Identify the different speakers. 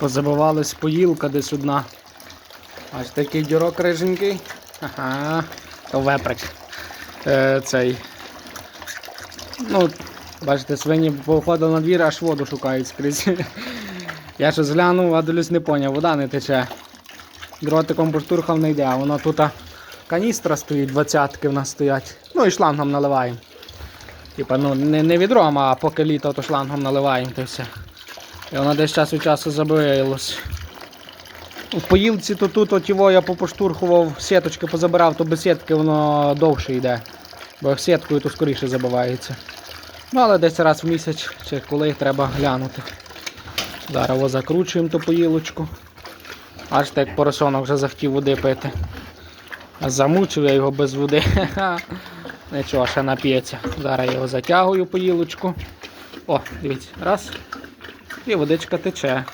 Speaker 1: Позабивались поїлка десь одна. Аж такий дірок риженький. Ага. То веприк. Е, цей. Ну, бачите, свині походили на двір, аж воду шукають скрізь. Я щось глянув, а дивлюсь, не поняв, вода не тече. Дротиком поштурхав не йде, а воно тут каністра стоїть, двадцятки в нас стоять. Ну і шлангом наливаємо. Типа, ну не, не відром, а поки літо, то шлангом наливаємо то все. І воно десь час від часу забилось. В поїлці то тут от його я попоштурхував, сіточки позабирав, то без сітки воно довше йде. Бо сіткою то скоріше забивається. Ну, але десь раз в місяць чи коли треба глянути. Зараз закручуємо ту поїлочку. Аж так поросонок вже захотів води пити. А замучив я його без води. Нічого, ще нап'ється. Зараз його затягую поїлочку. О, дивіться, раз. І водичка тече.